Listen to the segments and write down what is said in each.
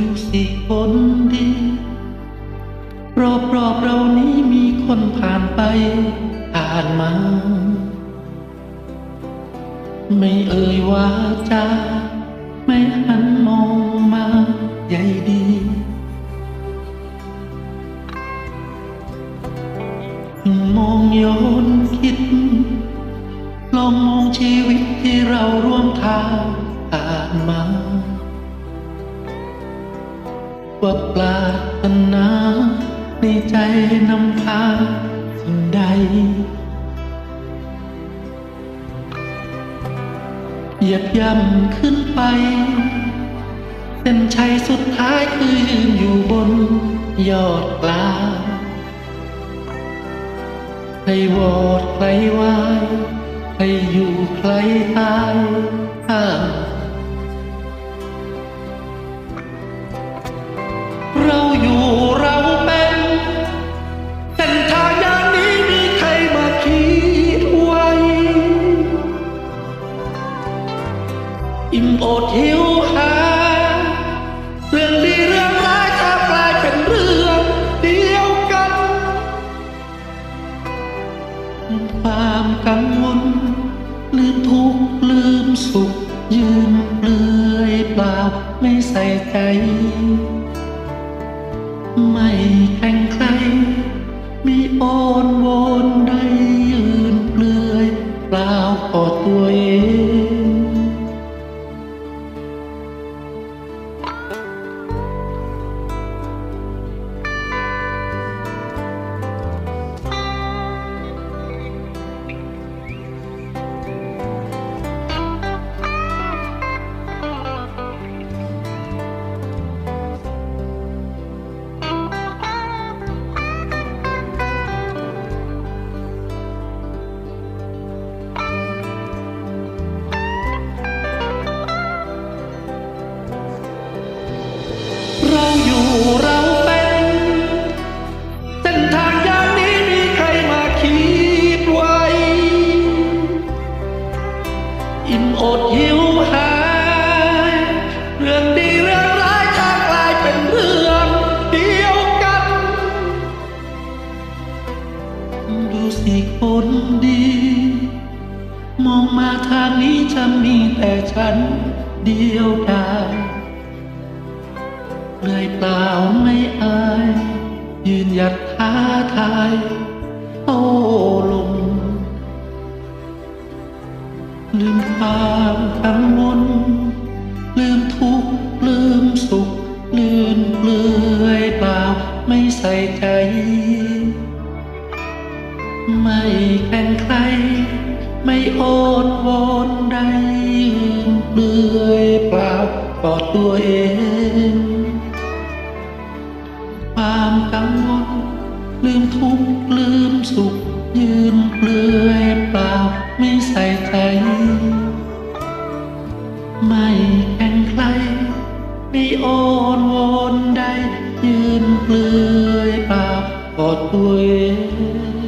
ดูสิคนดี รอบรอบเรานี้มีคนผ่านไป ผ่านมา ไม่เอ่ยว่าจาไม่หันมองมาใยดีมองย้อนคิด ลองมองชีวิตที่เราร่วมทางผ่านมา ว่าปรารถนาในใจนำพาสิ่งใด เหยียบย่ำขึ้นไป เส้นชัยสุดท้ายคือยืนอยู่บนยอดกลางใครวอดใครวายใครอยู่ใครตายห้าม กังวล ลืมทุกข์ลืมสุข ยืนเปลือยเปล่าไม่ใส่ใจ ไม่แข่งใครมีโอนวอนใด มองมาทางนี้จะมีแต่ฉันเดียวดายเลยเปล่าไม่อาย ยืนหยัดท้าทายโต้ลมลืมความกังวลลืมทุกข์ลืมสุข ลืมเปลือยเปล่าไม่ใส่ใจ ไม่แข่งใคร ไม่โอนวอนใดยืนเปลือยเปล่ากอดตัวเอง ความกังวลลืมทุกข์ลืมสุข ยืนเปลือยเปล่าไม่ใส่ใจ ไม่แข่งใครไม่โอนวอนใดยืนเปลือยเปล่ากอดตัวเอง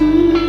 Mm-hmm.